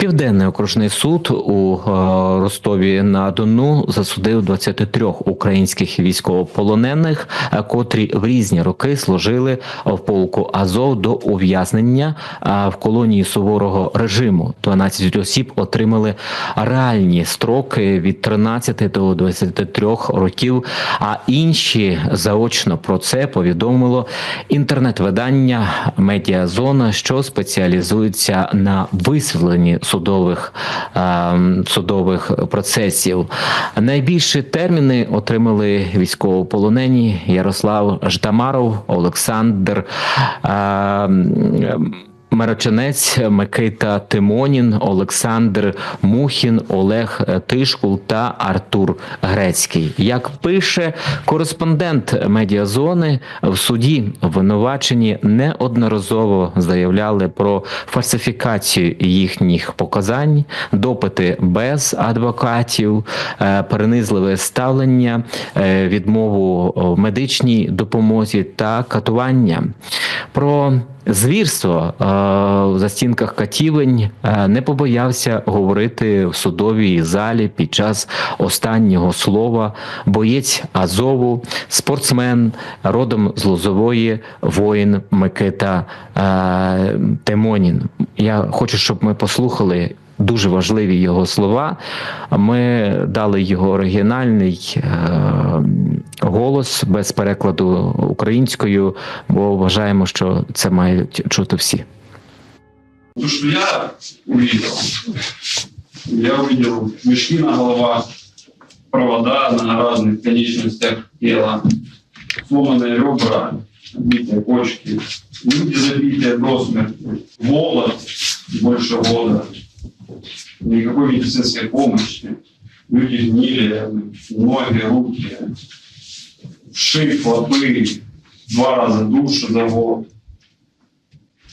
Південний окружний суд у е, Ростові на Дону засудив 23 українських військовополонених, е, котрі в різні роки служили в полку Азов до ув'язнення е, в колонії суворого режиму. 12 осіб отримали реальні строки від 13 до 23 років. А інші заочно про це повідомило інтернет-видання Медіазона, що спеціалізується на висвітленні судових е, судових процесів. Найбільші терміни отримали військовополонені Ярослав Ждамаров, Олександр. Марачинець, Микита Тимонін, Олександр Мухін, Олег Тишкул та Артур Грецький. Як пише кореспондент медіазони, в суді винувачені неодноразово заявляли про фальсифікацію їхніх показань, допити без адвокатів, е, перенизливе ставлення, е, відмову в медичній допомозі та катування. Про Звірство е, в застінках катівень е, не побоявся говорити в судовій залі під час останнього слова боєць Азову, спортсмен родом з Лозової, воїн Микита е, Тимонін. Я хочу, щоб ми послухали Дуже важливі його слова. Ми дали його оригінальний е, голос без перекладу українською, бо вважаємо, що це мають чути всі. То, что я увидел, я увидел мешки на головах, провода на разных конечностях тела, сломанные ребра, битые почки, люди забитые до смерти, голод, больше года, никакой медицинской помощи, люди гнили, ноги, руки, шип, лапы, два раза душ за год,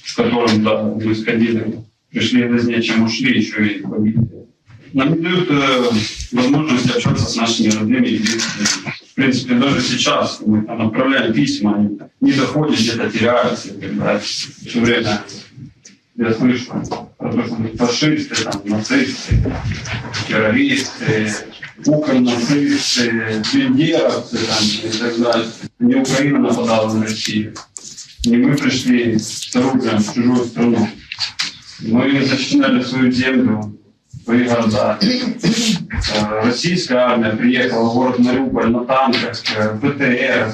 с которым да, мы сходили, пришли позднее, чем ушли, еще и побитые. Нам не дают э, возможность общаться с нашими родными и близкими. В принципе, даже сейчас мы там отправляем письма, они не доходят, где-то теряются. и так далее. Все время я слышу про фашисты, там, нацисты, террористы, укрнацисты, бендеровцы там, и так далее. Не Украина нападала на Россию. Не мы пришли с оружием в чужую страну. Мы защищали свою землю, свои города. Э, Российская армия приехала в город Мариуполь на танках, э, БТР, э,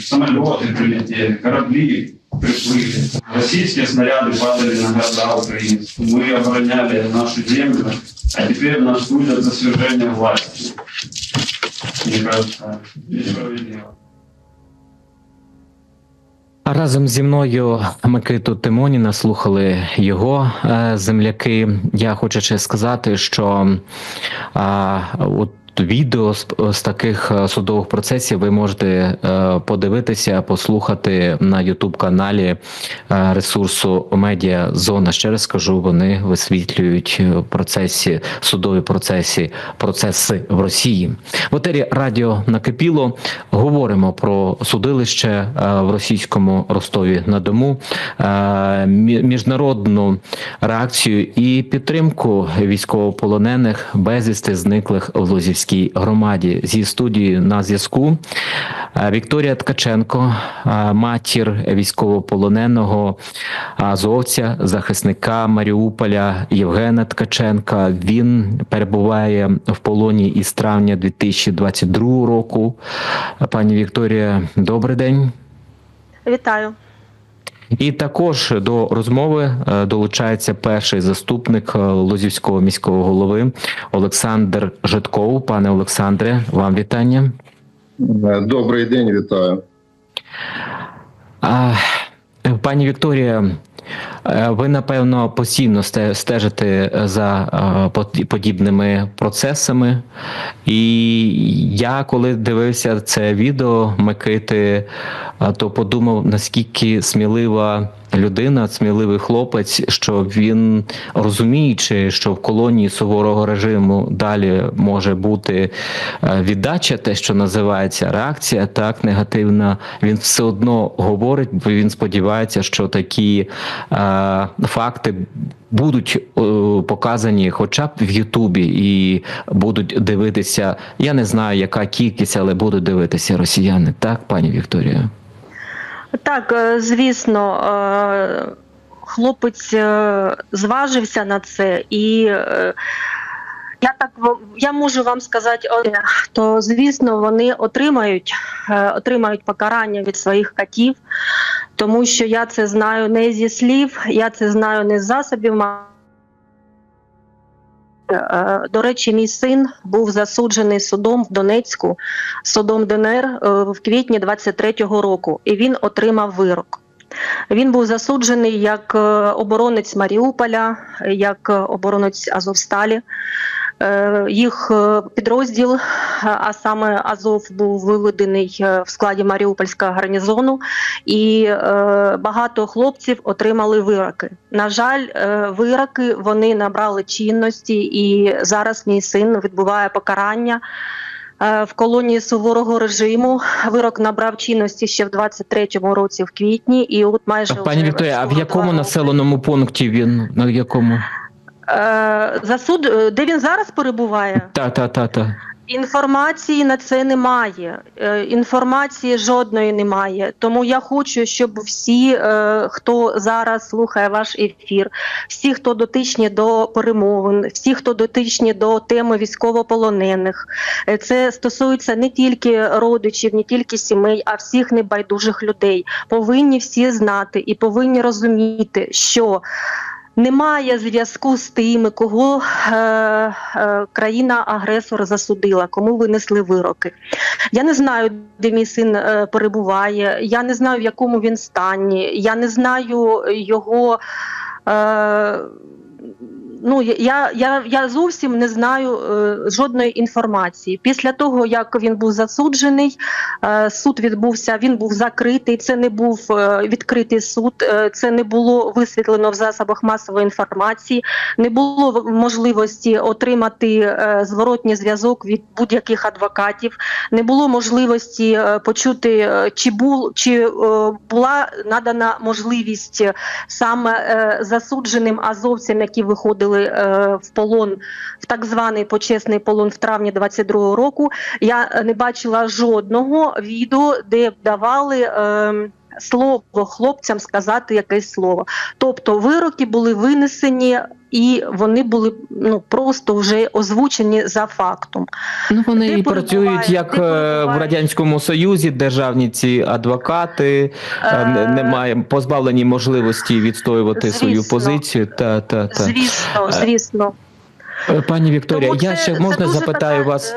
самолеты прилетели, корабли приплыли. Российские снаряды падали на города Украины. Мы обороняли нашу землю, а теперь нас судят за свержение власти. Мне кажется, несправедливо. А разом зі мною Микиту Тимоніна слухали його е, земляки. Я хочу ще сказати, що а, от відео з, з таких е, судових процесів ви можете е, подивитися, послухати на Ютуб каналі е, ресурсу Медіа Зона. Ще раз скажу, вони висвітлюють е, процесі судові процесі процеси в Росії. В етері радіо накипіло. Говоримо про судилище е, в російському Ростові на Дому, е, міжнародну реакцію і підтримку військовополонених безвісти зниклих в Лозівській громаді. Зі студією на зв'язку е, Вікторія Ткаченко, е, матір військовополоненого азовця, захисника Маріуполя Євгена Ткаченка. Він перебуває в полоні із травня 2022 року. Пані Вікторія, добрий день. Вітаю. І також до розмови е, долучається перший заступник е, Лозівського міського голови Олександр Житков. Пане Олександре, вам вітання. Е, Добрий день, вітаю. А, пані Вікторія, ви напевно постійно сте- стежите за е, подібними процесами. І я, коли дивився це відео Микити, е, то подумав, наскільки смілива людина, сміливий хлопець, що він розуміючи, що в колонії суворого режиму далі може бути е, віддача, те, що називається реакція, так негативна. Він все одно говорить, бо він сподівається, що такі е, факти. Будуть е, показані хоча б в Ютубі і будуть дивитися. Я не знаю, яка кількість, але будуть дивитися росіяни. Так, пані Вікторія? Так, е, звісно, е, хлопець е, зважився на це, і е, я так я можу вам сказати то звісно вони отримають, е, отримають покарання від своїх котів, тому що я це знаю не зі слів, я це знаю не з засобів. Е, До речі, мій син був засуджений судом в Донецьку, судом ДНР е, в квітні 23-го року, і він отримав вирок. Він був засуджений як е, оборонець Маріуполя, як оборонець Азовсталі. Е, Їх е, підрозділ, е, а саме Азов, був виведений в складі Маріупольського гарнізону, і багато хлопців отримали вироки. На жаль, вироки вони набрали чинності, і зараз мій син відбуває покарання. В колонії суворого режиму вирок набрав чинності ще в 23-му році, в квітні, і от майже Пані Вікторія, а в якому населеному пункті він? На якому? Е, за суд, е, де він зараз перебуває? Та, та, та, та. Інформації на це немає. Е, Інформації жодної немає. Тому я хочу, щоб всі, хто зараз слухає ваш ефір, всі, хто дотичні до перемовин, всі, хто дотичні до теми військовополонених, це стосується не тільки родичів, не тільки сімей, а всіх небайдужих людей. Повинні всі знати і повинні розуміти, що. Немає зв'язку з тими, кого е, е, країна-агресор засудила, кому винесли вироки. Я не знаю, де мій син е, перебуває, я не знаю, в якому він стані, я не знаю його. Е, Ну, я, я, я зовсім не знаю е, жодної інформації. Після того, як він був засуджений, е, суд відбувся, він був закритий. Це не був е, відкритий суд, е, це не було висвітлено в засобах масової інформації, не було можливості отримати е, зворотній зв'язок від будь-яких адвокатів, не було можливості е, почути, е, чи був чи е, була надана можливість саме е, засудженим азовцям, які виходили е, в полон, в так званий почесний полон в травні 22-го року. Я не бачила жодного відео, де б давали. Е, Слово хлопцям сказати якесь слово. Тобто вироки були винесені і вони були ну просто вже озвучені за фактом. Ну вони Де і працюють як е, в радянському союзі, державні ці адвокати е, Е, немає позбавлені можливості відстоювати свою позицію. Та та та Звісно, Е, звісно. Пані Вікторія, Тому я це- ще можна запитаю така, вас.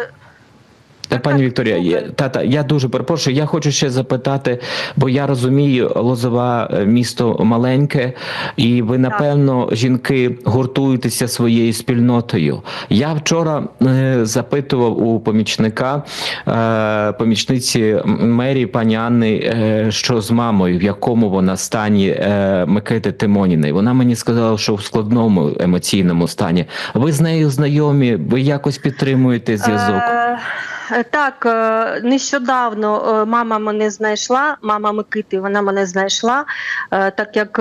Та, пані Вікторія, я, слухаю. та, та, я дуже перепрошую. Я хочу ще запитати, бо я розумію, Лозова е, місто маленьке, і ви, напевно, жінки гуртуєтеся своєю спільнотою. Я вчора е, запитував у помічника, е, помічниці мерії пані Анни, е, що з мамою, в якому вона стані е, Микити Тимоніної. Вона мені сказала, що в складному емоційному стані. Ви з нею знайомі, ви якось підтримуєте зв'язок. Е, Так, е, нещодавно е, мама мене знайшла, мама Микити, вона мене знайшла, так як.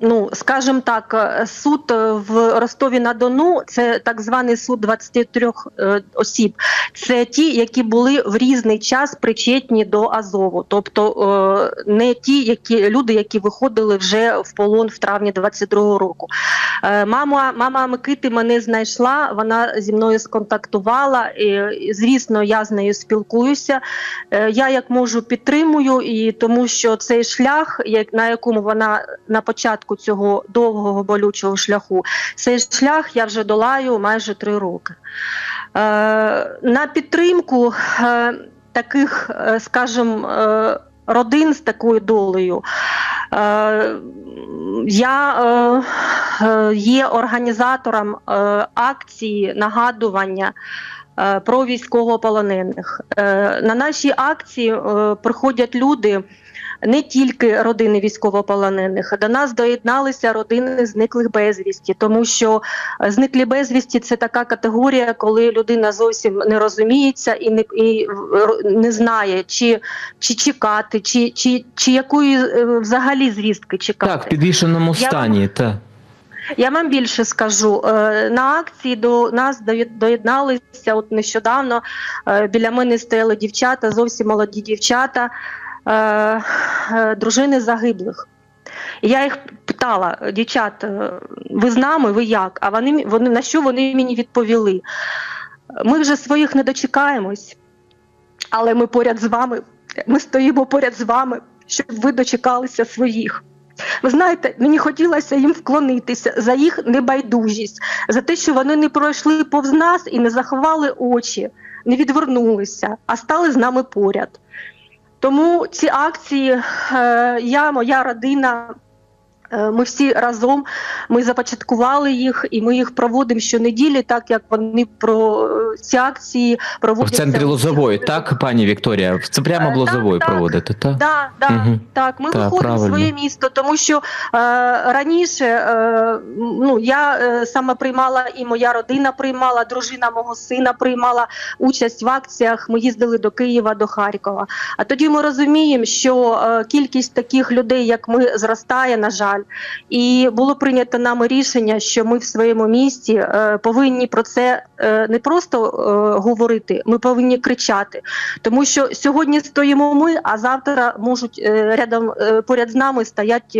Ну, скажімо так, е, суд е, в Ростові на Дону це так званий суд 23 е, осіб. Це ті, які були в різний час причетні до Азову, тобто не ті, які люди, які виходили вже в полон в травні 22-го року. Мама, мама Микити мене знайшла, вона зі мною сконтактувала. І, звісно, я з нею спілкуюся. Я як можу підтримую, і тому що цей шлях, на якому вона на початку цього довгого болючого шляху, цей шлях я вже долаю майже три роки. Е, На підтримку е, таких, е, скажімо, родин з такою долею. Я є організатором акції нагадування про військовополонених. Е, На наші акції е, приходять люди. не тільки родини військовополонених, до нас доєдналися родини зниклих безвісті, тому що е, зниклі безвісті це така категорія, коли людина зовсім не розуміється і не, і не знає, чи, чи чекати, чи, чи, чи якої е, взагалі звістки чекати. Так, в підвішеному Я- стані, так. Я вам більше скажу. Е, На акції до нас доєдналися от нещодавно. е, Біля мене стояли дівчата, зовсім молоді дівчата, е, дружини загиблих. Я їх питала, дівчат, ви з нами, ви як? А вони, вони на що вони мені відповіли? Ми вже своїх не дочекаємось, але ми поряд з вами, ми стоїмо поряд з вами, щоб ви дочекалися своїх. Ви знаєте, мені хотілося їм вклонитися за їх небайдужість, за те, що вони не пройшли повз нас і не заховали очі, не відвернулися, а стали з нами поряд. Тому ці акції, е, я, моя родина, ми всі разом ми започаткували їх і ми їх проводимо щонеділі, так як вони про е, ці акції В центрі Лозової, так, пані Вікторія? Це прямо Е, в Лозової так, так. проводите, так? Да, да, так. Ми Так, виходимо в своє місто, тому що е, раніше е, ну, я е, саме приймала і моя родина приймала, дружина мого сина приймала участь в акціях. Ми їздили до Києва, до Харкова. А тоді ми розуміємо, що е, кількість таких людей, як ми, зростає, на жаль. І було прийнято нами рішення, що ми в своєму місті е, повинні про це е, не просто е, говорити, ми повинні кричати. Тому що сьогодні стоїмо ми, а завтра можуть рядом поряд з нами стоять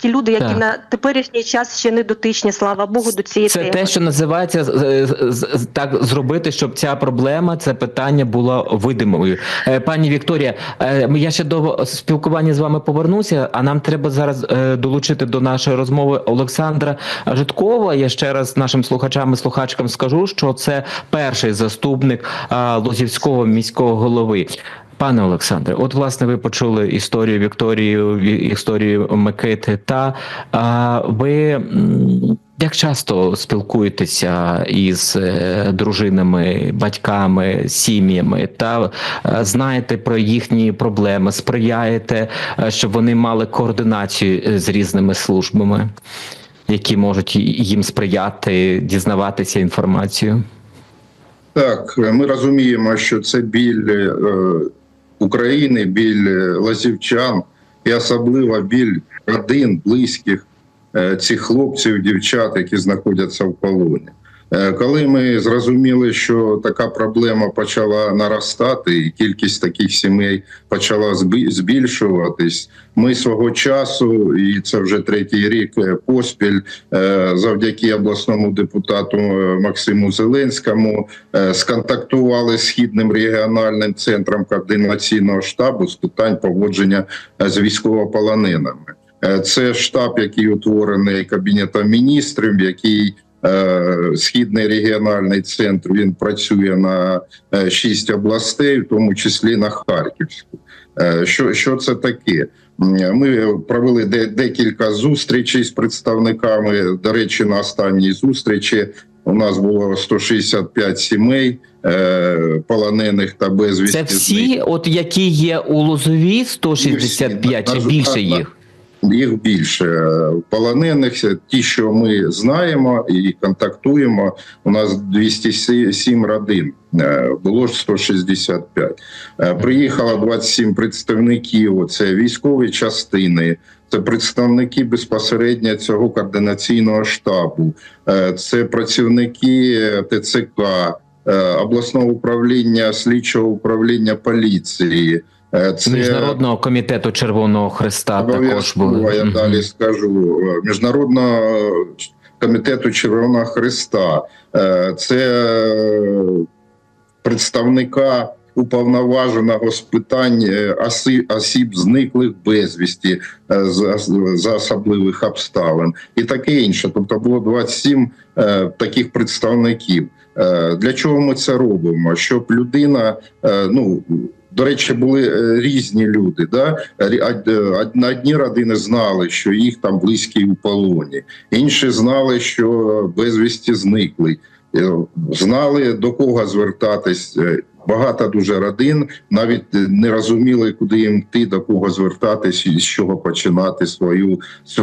ті люди, які Так. на теперішній час ще не дотичні, слава Богу, до цієї Це теми. те, що називається так зробити, щоб ця проблема, це питання було видимою. Е, Пані Вікторія, е, я ще до спілкування з вами повернуся, а нам треба зараз е, долучити до нашої розмови Олександра Житкова. Я ще раз нашим слухачам і слухачкам скажу, що це перший заступник Лозівського міського голови. Пане Олександре, от власне ви почули історію Вікторії, ві- історію Микити. Та а, ви як часто спілкуєтеся із е, дружинами, батьками, сім'ями та е, знаєте про їхні проблеми, сприяєте, е, щоб вони мали координацію з різними службами, які можуть їм сприяти, дізнаватися інформацію? Так, ми розуміємо, що це біль України, біль е, лазівчан і особливо біль родин, близьких е, цих хлопців, дівчат, які знаходяться в полоні. Е, Коли ми зрозуміли, що така проблема почала наростати, і кількість таких сімей почала збі- збільшуватись, ми свого часу, і це вже третій рік е, поспіль, е, завдяки обласному депутату Максиму Зеленському, сконтактували з східним регіональним центром координаційного штабу з питань поводження з військовополоненими. Це штаб, який утворений кабінетом міністрів, який східний регіональний центр він працює на е, шість областей, в тому числі на Харківську. Е, Що, що це таке? Ми провели декілька зустрічей з представниками. До речі, на останній зустрічі у нас було 165 сімей е, полонених та безвісті. Це всі, от які є у Лозові, 165 чи Всі. більше їх? Їх більше полонених, ті, що ми знаємо і контактуємо. У нас 207 родин. е, Було ж 165. Е, Приїхало 27 представників. Це військові частини, це представники безпосередньо цього координаційного штабу, е, це працівники ТЦК, обласного управління слідчого управління поліції. Е, Це Міжнародного комітету Червоного Христа також були. я далі скажу міжнародного комітету Червоного Христа. Е, Це представника уповноваженого з питань е, осіб зниклих безвісті за, особливих обставин і таке інше. Тобто було 27 е, таких представників. Для чого ми це робимо? Щоб людина, ну до речі, були е, різні люди. Да? Е, од- Одні родини знали, що їх там близькі у полоні, інші знали, що безвісті зникли. Е, Знали до кого звертатись. Е, Багато дуже родин навіть не розуміли, куди їм йти, до кого звертатись і з чого починати свою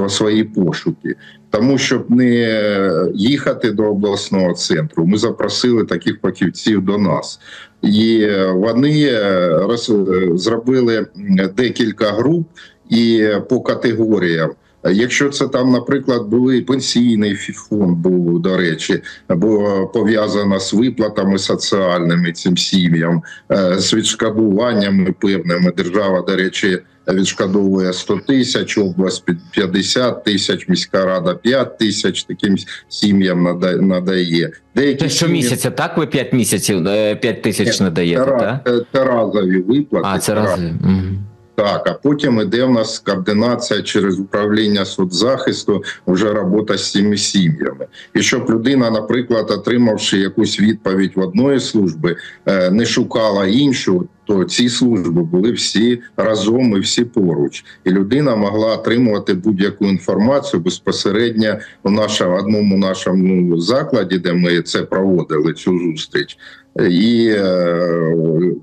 свої пошуки. Тому щоб не їхати до обласного центру, ми запросили таких фахівців до нас, і вони е, роз, е, зробили декілька груп і по категоріям. Якщо це там, наприклад, були пенсійний фонд був, до речі, або пов'язано з виплатами соціальними цим сім'ям, е, з відшкодуваннями певними. Держава, до речі, відшкодовує 100 тисяч, область під 50 тисяч, міська рада 5 тисяч таким сім'ям нада- надає. Деякі Це щомісяця, так? Ви 5 місяців, 5 тисяч надаєте, так? це, це разові виплати. А, це раз. раз. Так, а потім іде в нас координація через управління соцзахисту, вже робота з цими сім'ями. І щоб людина, наприклад, отримавши якусь відповідь в одної служби, е, не шукала іншу, то ці служби були всі разом і всі поруч. І людина могла отримувати будь-яку інформацію безпосередньо у нашому одному нашому закладі, де ми це проводили, цю зустріч. І е,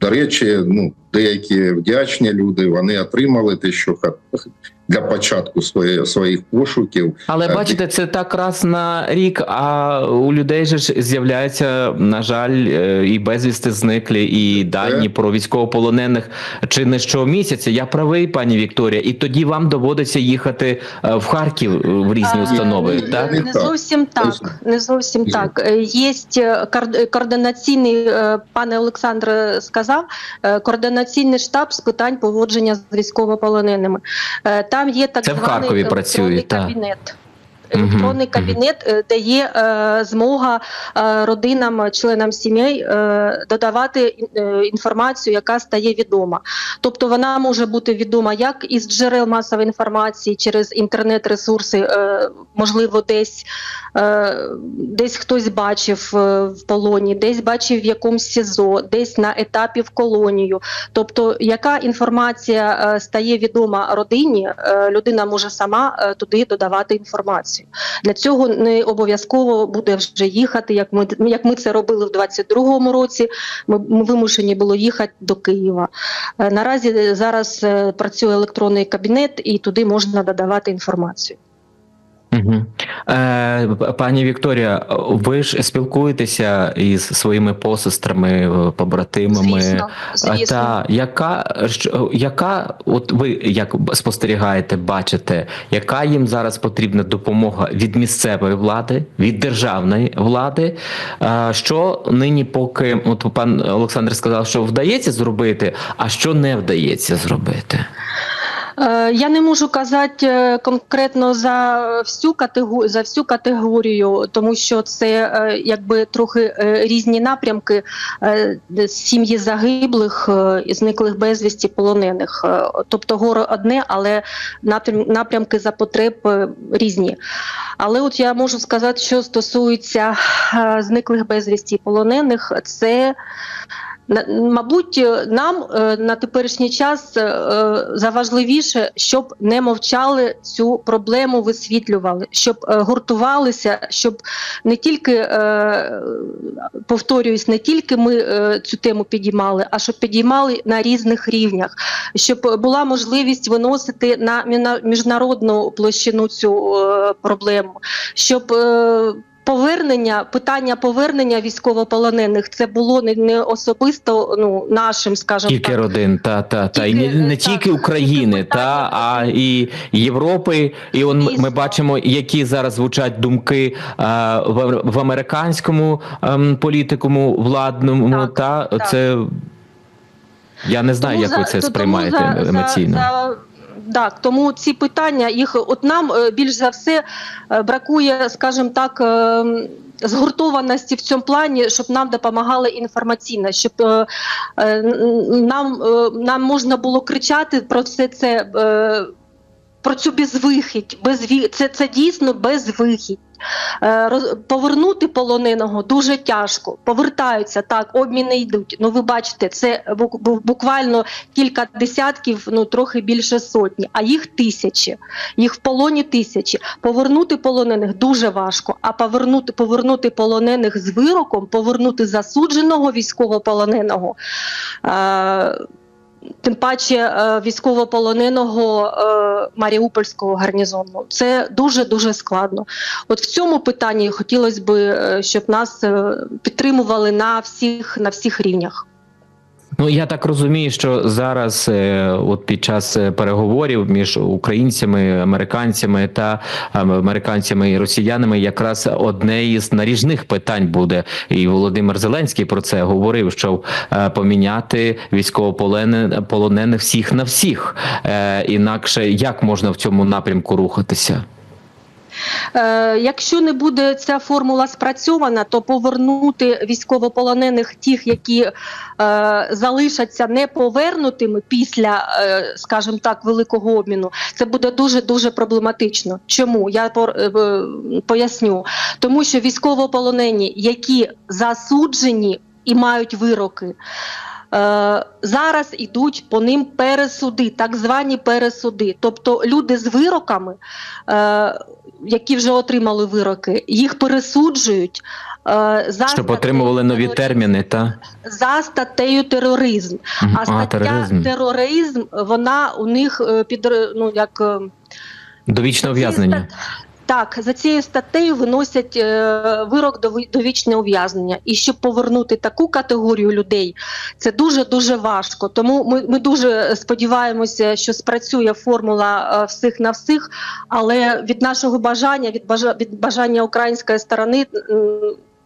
до речі, ну деякі вдячні люди вони отримали те, що для початку своє, своїх пошуків. Але Е, бачите, це так раз на рік, а у людей же ж з'являються, на жаль, е, і безвісти зниклі, і дані про військовополонених чи не щомісяця. Я правий, пані Вікторія, і тоді вам доводиться їхати е, в Харків в різні установи, ні, так? Не Не так. зовсім так. Не зовсім так. Є координаційний, пане Олександр сказав, координаційний штаб з питань поводження з військовополоненими. Е, Там є так Це в Харкові працює, кабінет. Мгм, Електронний кабінет, е, де є е, змога е, родинам, членам сімей е, додавати е, інформацію, яка стає відома. Тобто вона може бути відома як із джерел масової інформації через інтернет-ресурси, е, можливо, десь, е, десь хтось бачив в полоні, десь бачив в якомусь СІЗО, десь на етапі в колонію. Тобто, яка інформація стає відома родині, людина може сама туди додавати інформацію. Для цього не обов'язково буде вже їхати, як ми як ми це робили в 22-му році. Ми, ми вимушені було їхати до Києва. Е, Наразі е, зараз е, працює електронний кабінет, і туди можна додавати інформацію. Угу. Е, пані Вікторія, ви ж спілкуєтеся із своїми посестрами, е, побратимами. Звісно, звісно. Та яка яка, от ви як спостерігаєте, бачите, яка їм зараз потрібна допомога від місцевої влади, від державної влади? А, Що нині, поки от пан Олександр сказав, що вдається зробити, а що не вдається зробити? Е, Я не можу казати е, конкретно за всю категорію, за всю категорію, тому що це е, якби трохи різні напрямки сім'ї загиблих і зниклих безвісті полонених. Тобто горе одне, але напрямки за потреб різні. Але от я можу сказати, що стосується зниклих безвісті полонених, це Мабуть, е, нам е, на теперішній час е, заважливіше, щоб не мовчали цю проблему, висвітлювали, щоб гуртувалися, щоб не тільки повторююсь, не тільки ми цю тему підіймали, а щоб підіймали на різних рівнях, щоб була можливість виносити на міжнародну площину цю проблему, щоб Повернення питання повернення військовополонених це було не, не особисто ну нашим, скажімо Тільки так. родин, та та та і не, не так, тільки України, тільки та а і Європи. І он ми- ми бачимо, які зараз звучать думки а, в, в американському ем, політикуму владному. Так, та так. це я не знаю, Тому як ви це сприймаєте за- емоційно. За, за, так, тому ці питання їх от нам е, більш за все е, бракує, скажімо так. е, Згуртованості в цьому плані, щоб нам допомагали інформаційно, щоб нам, нам можна було кричати про все це про цю безвихідь, безві... це, це дійсно безвихідь. Е, роз- Повернути полоненого дуже тяжко. Повертаються так, обміни йдуть. Ну, ви бачите, це бу- бу- буквально кілька десятків, ну трохи більше сотні, а їх тисячі. Їх в полоні тисячі. Повернути полонених дуже важко. А повернути, повернути полонених з вироком, повернути засудженого військовополоненого. Е, Тим паче е, військовополоненого е, Маріупольського гарнізону. Це дуже дуже складно. От в цьому питанні хотілося б, е, щоб нас підтримували на всіх на всіх рівнях. Ну я так розумію, що зараз, е, от під час е, переговорів між українцями, американцями та е, американцями і росіянами, якраз одне із наріжних питань буде. І Володимир Зеленський про це говорив: що е, поміняти військовополонених полонених всіх на всіх. Інакше як можна в цьому напрямку рухатися? Е, якщо не буде ця формула спрацьована, то повернути військовополонених тих, які е, залишаться неповернутими після, е, скажімо так, великого обміну, це буде дуже дуже проблематично. Чому я поясню? Тому що військовополонені, які засуджені і мають вироки. Зараз ідуть по ним пересуди, так звані пересуди. Тобто люди з вироками, які вже отримали вироки, їх пересуджують е, за Щоб отримували нові терміни, та за статтею тероризм. Угу. А стаття тероризм. тероризм, вона у них е, під ну як. е, довічне ув'язнення. Так, за цією статтею виносять е, вирок до довічне ув'язнення. І щоб повернути таку категорію людей, це дуже дуже важко. Тому ми, ми дуже сподіваємося, що спрацює формула е, всіх на всіх. Але від нашого бажання, від бажа від бажання української сторони.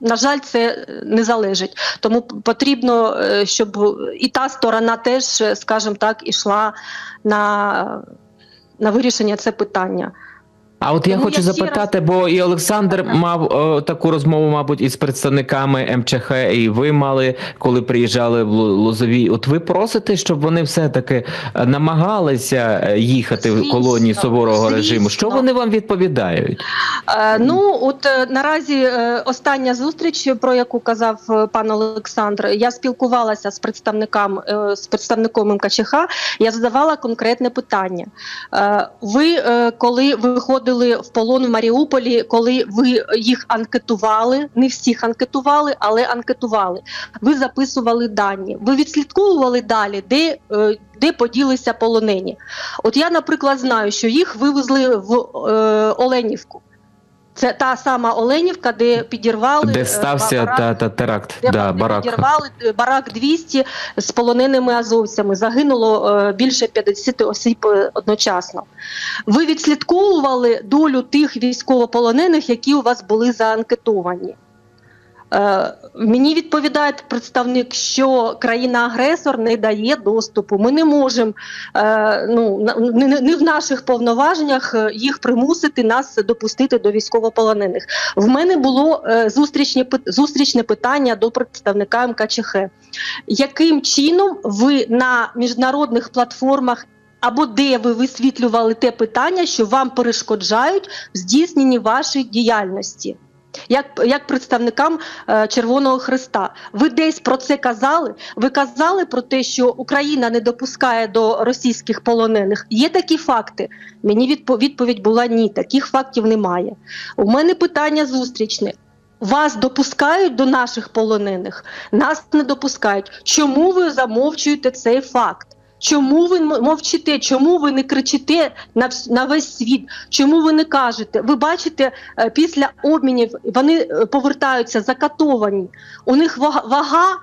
На жаль, це не залежить, тому потрібно, е, щоб і та сторона теж, скажімо так, ішла на, на вирішення це питання. А от я Тому хочу я запитати, бо і Олександр мав е, таку розмову, мабуть, із представниками МЧХ, і ви мали, коли приїжджали в Лозовій. От ви просите, щоб вони все-таки е, намагалися е, їхати в колонії суворого звісно. режиму. Що вони вам відповідають? Е, ну, от наразі остання зустріч, про яку казав пан Олександр, я спілкувалася з представником, з представником МКЧХ, я задавала конкретне питання. Е, ви, коли виходили в полон в Маріуполі, коли ви їх анкетували, не всіх анкетували, але анкетували, ви записували дані, ви відслідковували далі, де, е, де поділися полонені. От я, наприклад, знаю, що їх вивезли в е, Оленівку. Це та сама Оленівка, де підірвали Де е, стався барак, та, та теракт? де, да, барак. підірвали е, барак 200 з полоненими азовцями. Загинуло е, більше 50 осіб одночасно. Ви відслідковували долю тих військовополонених, які у вас були заанкетовані. Е, мені відповідає представник, що країна-агресор не дає доступу. Ми не можемо е, ну, не, в наших повноваженнях е, їх примусити нас допустити до військовополонених. В мене було зустрічне, зустрічне питання до представника МКЧХ. Яким чином ви на міжнародних платформах або де ви висвітлювали те питання, що вам перешкоджають в здійсненні вашої діяльності? Як, як представникам е, Червоного Христа, ви десь про це казали? Ви казали про те, що Україна не допускає до російських полонених? Є такі факти? Мені відпо- відповідь була ні, таких фактів немає. У мене питання зустрічне. Вас допускають до наших полонених? Нас не допускають. Чому ви замовчуєте цей факт? Чому ви мовчите? Чому ви не кричите на, на весь світ? Чому ви не кажете? Ви бачите, е, після обмінів вони е, повертаються закатовані. У них вага, вага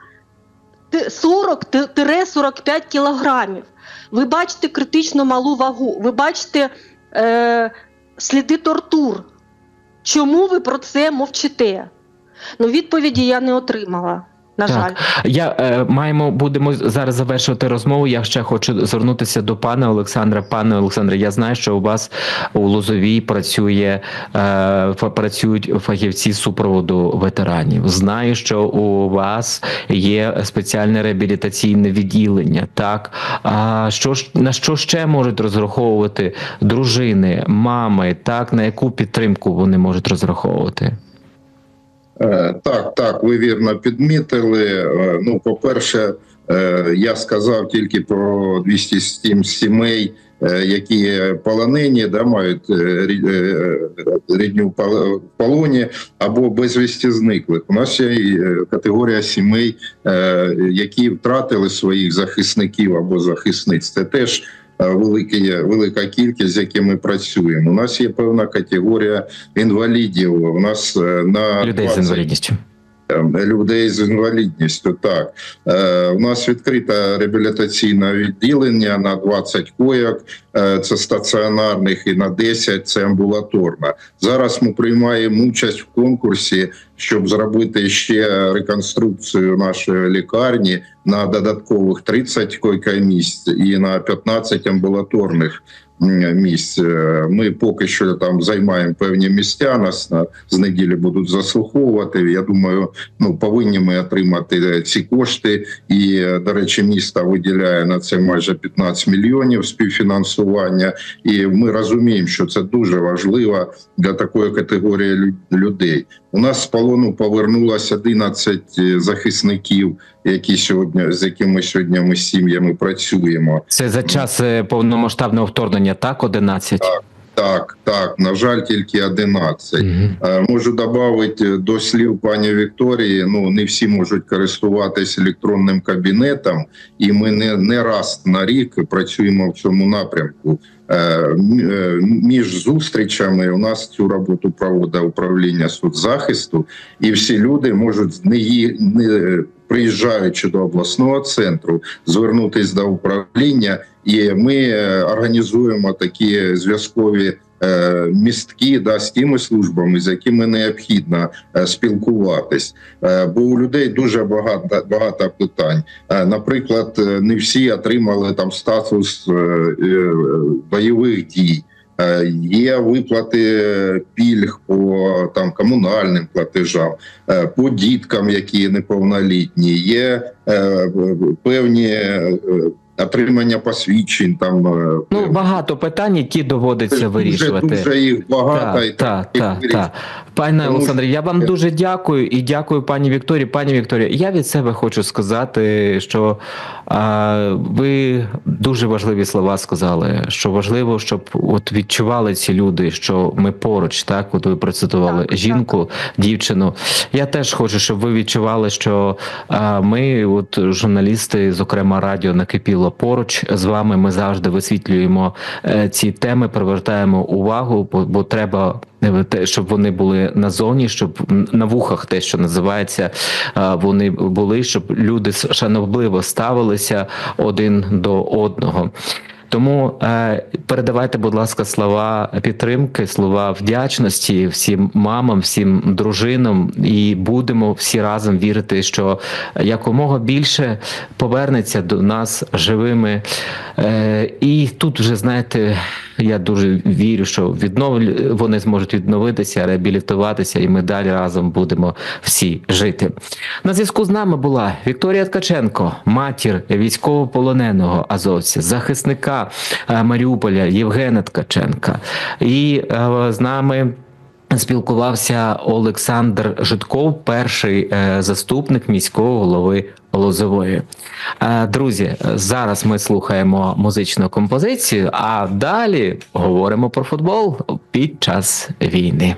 40-45 кілограмів. Ви бачите критично малу вагу. Ви бачите е, сліди тортур. Чому ви про це мовчите? Ну, відповіді я не отримала. На Так. жаль. Я е, маємо будемо зараз завершувати розмову. Я ще хочу звернутися до пана Олександра. Пане Олександре, я знаю, що у вас у Лозовій працює е, працюють фахівці супроводу ветеранів. Знаю, що у вас є спеціальне реабілітаційне відділення. Так а що ж на що ще можуть розраховувати дружини, мами? Так на яку підтримку вони можуть розраховувати? Е, Так, так, ви вірно підмітили. Е, Ну, по-перше, е, я сказав тільки про 207 сімей, які полонені, да, мають рі- рідню полоні або безвісті зниклих. У нас є категорія сімей, які втратили своїх захисників або захисниць. Це теж великі, велика кількість, з якими ми працюємо. У нас є певна категорія інвалідів. У нас е, на Людей з інвалідністю. Е, людей з інвалідністю. Так е, у нас відкрите реабілітаційне відділення на 20 койок. е, Це стаціонарних і на 10 це амбулаторна. Зараз ми приймаємо участь в конкурсі, щоб зробити ще реконструкцію нашої лікарні на додаткових 30 койка-місць і на 15 амбулаторних місць. Е, Ми поки що там займаємо певні місця. Нас на з неділі будуть заслуховувати. Я думаю, ну повинні ми отримати ці кошти. І е, до речі, місто виділяє на це майже 15 мільйонів співфінансування. І ми розуміємо, що це дуже важливо для такої категорії лю- людей. У нас з полону повернулося 11 захисників, які сьогодні з якими сьогодні ми з сім'ями працюємо. Це за час е, повномасштабного вторгнення, так, 11? Так, так, на жаль, тільки 11. Мгм. Е, Можу додати до слів пані Вікторії. Ну не всі можуть користуватися електронним кабінетом, і ми не, не раз на рік працюємо в цьому напрямку. Е, е, Між зустрічами у нас цю роботу проводить управління соцзахисту, і всі люди можуть не, не приїжджаючи до обласного центру, звернутися до управління, і ми е, організуємо такі зв'язкові е, містки да, з тими службами, з якими необхідно е, спілкуватись. Бо у людей дуже багато багато питань. Наприклад, не всі отримали там статус бойових дій. Е, Є виплати пільг по там комунальним платежам, е, по діткам, які неповнолітні, є е, певні отримання посвідчень. Там Ну, багато питань, які доводиться вирішувати. Дуже, дуже їх багато. і та, так, так, вирішувати. так. Пане Олександре, я вам дуже дякую і дякую пані Вікторії. Пані Вікторія, я від себе хочу сказати, що а, ви дуже важливі слова сказали. Що важливо, щоб от відчували ці люди, що ми поруч, так от ви процитували Так, жінку, дівчину. Я теж хочу, щоб ви відчували, що а, ми, от журналісти, зокрема радіо накипіло поруч з вами. Ми завжди висвітлюємо е, ці теми, привертаємо увагу, бо, бо треба. Е, те, щоб вони були назовні, щоб на вухах те, що називається, е, вони були, щоб люди шанобливо ставилися один до одного. Тому е, передавайте, будь ласка, слова підтримки, слова вдячності всім мамам, всім дружинам, і будемо всі разом вірити, що якомога більше повернеться до нас живими. І тут вже знаєте, я дуже вірю, що відновлю вони зможуть відновитися, реабілітуватися, і ми далі разом будемо всі жити. На зв'язку з нами була Вікторія Ткаченко, матір військовополоненого азовця, захисника е, Маріуполя Євгена Ткаченка. І е, з нами. Спілкувався Олександр Житков, перший е, заступник міського голови Лозової. Е, Друзі, зараз ми слухаємо музичну композицію, а далі говоримо про футбол під час війни.